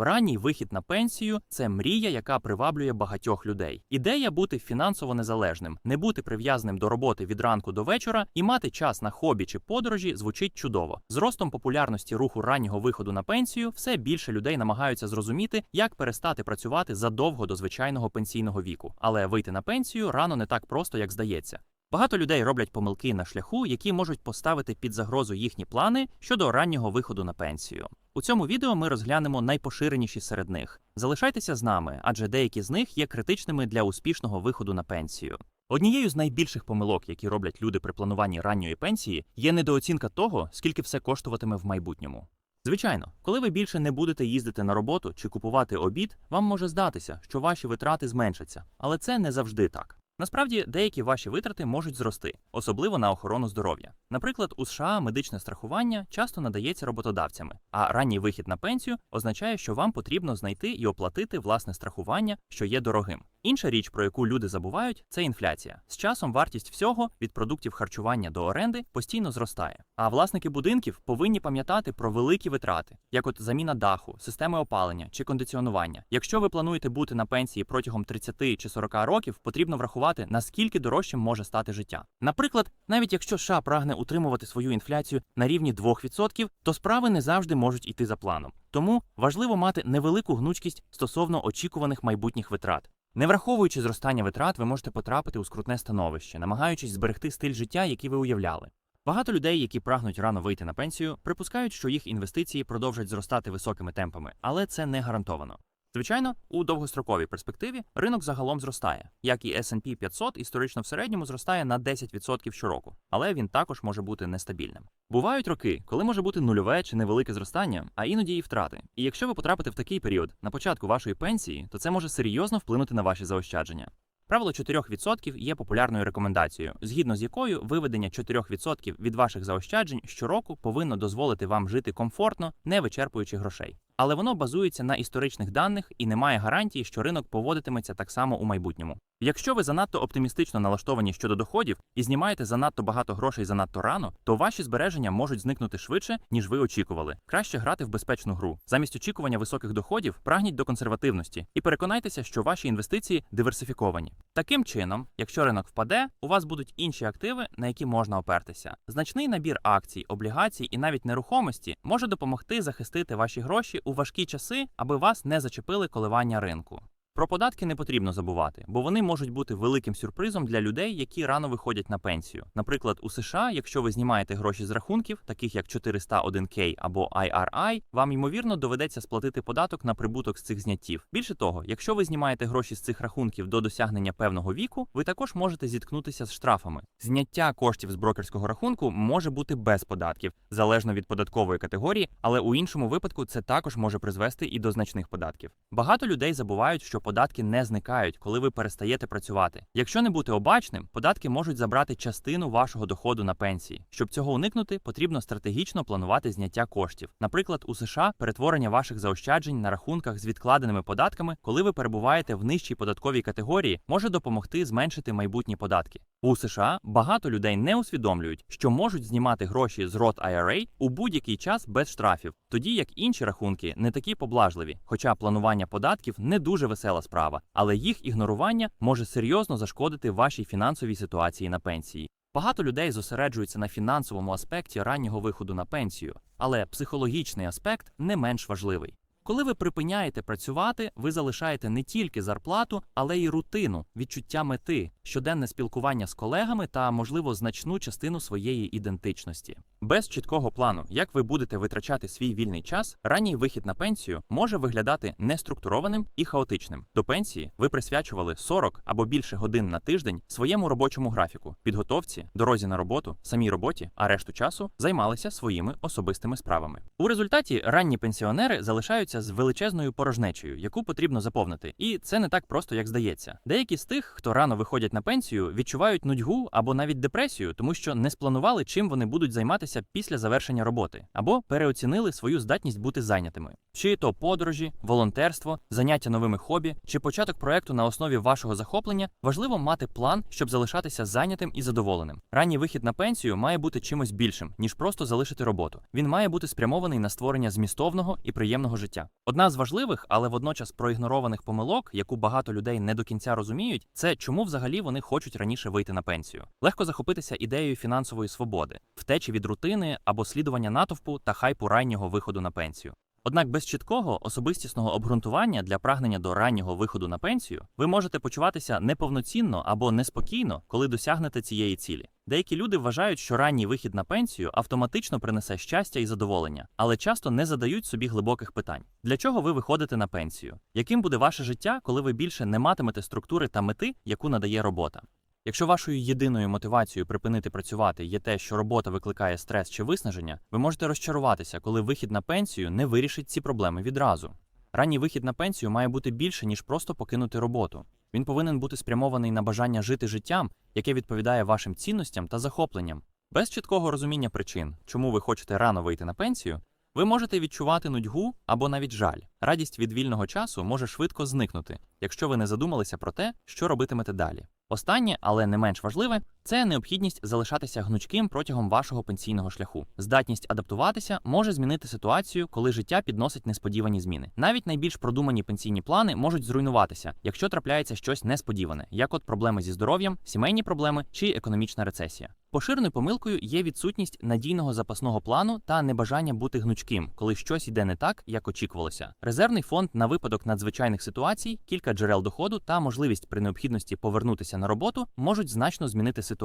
Ранній вихід на пенсію це мрія, яка приваблює багатьох людей. Ідея бути фінансово незалежним, не бути прив'язаним до роботи від ранку до вечора і мати час на хобі чи подорожі звучить чудово. З ростом популярності руху раннього виходу на пенсію все більше людей намагаються зрозуміти, як перестати працювати задовго до звичайного пенсійного віку, але вийти на пенсію рано не так просто, як здається. Багато людей роблять помилки на шляху, які можуть поставити під загрозу їхні плани щодо раннього виходу на пенсію. У цьому відео ми розглянемо найпоширеніші серед них. Залишайтеся з нами, адже деякі з них є критичними для успішного виходу на пенсію. Однією з найбільших помилок, які роблять люди при плануванні ранньої пенсії, є недооцінка того, скільки все коштуватиме в майбутньому. Звичайно, коли ви більше не будете їздити на роботу чи купувати обід, вам може здатися, що ваші витрати зменшаться, але це не завжди так. Насправді, деякі ваші витрати можуть зрости, особливо на охорону здоров'я. Наприклад, у США медичне страхування часто надається роботодавцями, а ранній вихід на пенсію означає, що вам потрібно знайти і оплатити власне страхування, що є дорогим. Інша річ, про яку люди забувають, це інфляція. З часом вартість всього від продуктів харчування до оренди постійно зростає. А власники будинків повинні пам'ятати про великі витрати, як от заміна даху, системи опалення чи кондиціонування. Якщо ви плануєте бути на пенсії протягом 30 чи 40 років, потрібно врахувати, наскільки дорожчим може стати життя. Наприклад, навіть якщо США прагне утримувати свою інфляцію на рівні 2%, то справи не завжди можуть іти за планом. Тому важливо мати невелику гнучкість стосовно очікуваних майбутніх витрат. Не враховуючи зростання витрат, ви можете потрапити у скрутне становище, намагаючись зберегти стиль життя, який ви уявляли. Багато людей, які прагнуть рано вийти на пенсію, припускають, що їх інвестиції продовжать зростати високими темпами, але це не гарантовано. Звичайно, у довгостроковій перспективі ринок загалом зростає, як і S&P 500 історично в середньому зростає на 10% щороку, але він також може бути нестабільним. Бувають роки, коли може бути нульове чи невелике зростання, а іноді і втрати. І якщо ви потрапите в такий період на початку вашої пенсії, то це може серйозно вплинути на ваші заощадження. Правило 4% є популярною рекомендацією, згідно з якою виведення 4% від ваших заощаджень щороку повинно дозволити вам жити комфортно, не вичерпуючи грошей. Але воно базується на історичних даних і не має гарантії, що ринок поводитиметься так само у майбутньому. Якщо ви занадто оптимістично налаштовані щодо доходів і знімаєте занадто багато грошей занадто рано, то ваші збереження можуть зникнути швидше, ніж ви очікували. Краще грати в безпечну гру. Замість очікування високих доходів прагніть до консервативності і переконайтеся, що ваші інвестиції диверсифіковані. Таким чином, якщо ринок впаде, у вас будуть інші активи, на які можна опертися. Значний набір акцій, облігацій і навіть нерухомості може допомогти захистити ваші гроші у важкі часи, аби вас не зачепили коливання ринку. Про податки не потрібно забувати, бо вони можуть бути великим сюрпризом для людей, які рано виходять на пенсію. Наприклад, у США, якщо ви знімаєте гроші з рахунків, таких як 401k або IRI, вам ймовірно доведеться сплатити податок на прибуток з цих зняттів. Більше того, якщо ви знімаєте гроші з цих рахунків до досягнення певного віку, ви також можете зіткнутися з штрафами. Зняття коштів з брокерського рахунку може бути без податків, залежно від податкової категорії, але у іншому випадку це також може призвести і до значних податків. Багато людей забувають, що податки не зникають, коли ви перестаєте працювати. Якщо не бути обачним, податки можуть забрати частину вашого доходу на пенсії. Щоб цього уникнути, потрібно стратегічно планувати зняття коштів. Наприклад, у США перетворення ваших заощаджень на рахунках з відкладеними податками, коли ви перебуваєте в нижчій податковій категорії, може допомогти зменшити майбутні податки. У США багато людей не усвідомлюють, що можуть знімати гроші з Roth IRA у будь-який час без штрафів, тоді як інші рахунки не такі поблажливі, хоча планування податків не дуже весела справа, але їх ігнорування може серйозно зашкодити вашій фінансовій ситуації на пенсії. Багато людей зосереджуються на фінансовому аспекті раннього виходу на пенсію, але психологічний аспект не менш важливий. Коли ви припиняєте працювати, ви залишаєте не тільки зарплату, але й рутину, відчуття мети, щоденне спілкування з колегами та, можливо, значну частину своєї ідентичності. Без чіткого плану, як ви будете витрачати свій вільний час, ранній вихід на пенсію може виглядати неструктурованим і хаотичним. До пенсії ви присвячували 40 або більше годин на тиждень своєму робочому графіку, підготовці, дорозі на роботу, самій роботі, а решту часу займалися своїми особистими справами. У результаті ранні пенсіонери залишаються з величезною порожнечею, яку потрібно заповнити. І це не так просто, як здається. Деякі з тих, хто рано виходять на пенсію, відчувають нудьгу або навіть депресію, тому що не спланували, чим вони будуть займатися після завершення роботи, або переоцінили свою здатність бути зайнятими. Чи то подорожі, волонтерство, заняття новими хобі, чи початок проекту на основі вашого захоплення, важливо мати план, щоб залишатися зайнятим і задоволеним. Ранній вихід на пенсію має бути чимось більшим, ніж просто залишити роботу. Він має бути спрямований на створення змістовного і приємного життя. Одна з важливих, але водночас проігнорованих помилок, яку багато людей не до кінця розуміють, це чому взагалі вони хочуть раніше вийти на пенсію. Легко захопитися ідеєю фінансової свободи, втечі від рутини або слідування натовпу та хайпу раннього виходу на пенсію. Однак без чіткого особистісного обґрунтування для прагнення до раннього виходу на пенсію ви можете почуватися неповноцінно або неспокійно, коли досягнете цієї цілі. Деякі люди вважають, що ранній вихід на пенсію автоматично принесе щастя і задоволення, але часто не задають собі глибоких питань. Для чого ви виходите на пенсію? Яким буде ваше життя, коли ви більше не матимете структури та мети, яку надає робота? Якщо вашою єдиною мотивацією припинити працювати є те, що робота викликає стрес чи виснаження, ви можете розчаруватися, коли вихід на пенсію не вирішить ці проблеми відразу. Ранній вихід на пенсію має бути більше, ніж просто покинути роботу. Він повинен бути спрямований на бажання жити життям, яке відповідає вашим цінностям та захопленням. Без чіткого розуміння причин, чому ви хочете рано вийти на пенсію, ви можете відчувати нудьгу або навіть жаль. Радість від вільного часу може швидко зникнути, якщо ви не задумалися про те, що робитимете далі. Останнє, але не менш важливе, це необхідність залишатися гнучким протягом вашого пенсійного шляху. Здатність адаптуватися може змінити ситуацію, коли життя підносить несподівані зміни. Навіть найбільш продумані пенсійні плани можуть зруйнуватися, якщо трапляється щось несподіване, як от проблеми зі здоров'ям, сімейні проблеми чи економічна рецесія. Поширеною помилкою є відсутність надійного запасного плану та небажання бути гнучким, коли щось йде не так, як очікувалося. Резервний фонд на випадок надзвичайних ситуацій, кілька джерел доходу та можливість при необхідності повернутися на роботу можуть значно змінити ситуацію.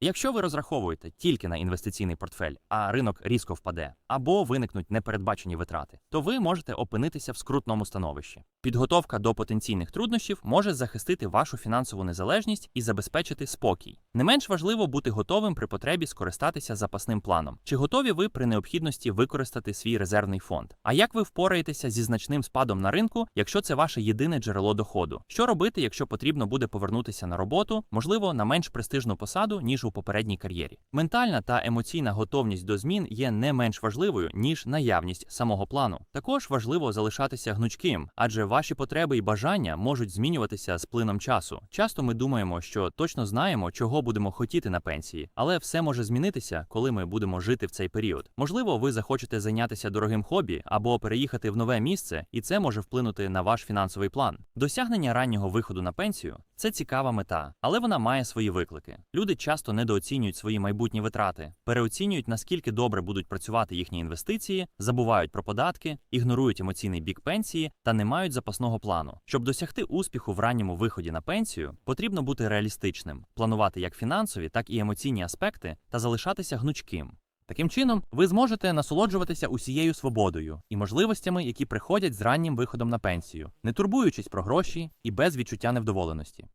Якщо ви розраховуєте тільки на інвестиційний портфель, а ринок різко впаде, або виникнуть непередбачені витрати, то ви можете опинитися в скрутному становищі. Підготовка до потенційних труднощів може захистити вашу фінансову незалежність і забезпечити спокій. Не менш важливо бути готовим при потребі скористатися запасним планом. Чи готові ви при необхідності використати свій резервний фонд? А як ви впораєтеся зі значним спадом на ринку, якщо це ваше єдине джерело доходу? Що робити, якщо потрібно буде повернутися на роботу, можливо, на менш престижну посаду, ніж у попередній кар'єрі? Ментальна та емоційна готовність до змін є не менш важливою ніж наявність самого плану. Також важливо залишатися гнучким, адже ваші потреби і бажання можуть змінюватися з плином часу. Часто ми думаємо, що точно знаємо, чого будемо хотіти на пенсії, але все може змінитися, коли ми будемо жити в цей період. Можливо, ви захочете зайнятися дорогим хобі або переїхати в нове місце, і це може вплинути на ваш фінансовий план. Досягнення раннього виходу на пенсію це цікава мета, але вона має свої виклики. Люди часто недооцінюють свої майбутні витрати, переоцінюють наскільки добре будуть працювати їхні інвестиції, забувають про податки, ігнорують емоційний бік пенсії та не мають запасного плану. Щоб досягти успіху в ранньому виході на пенсію, потрібно бути реалістичним, планувати як фінансові, так і емоційні аспекти та залишатися гнучким. Таким чином, ви зможете насолоджуватися усією свободою і можливостями, які приходять з раннім виходом на пенсію, не турбуючись про гроші і без відчуття невдоволеності.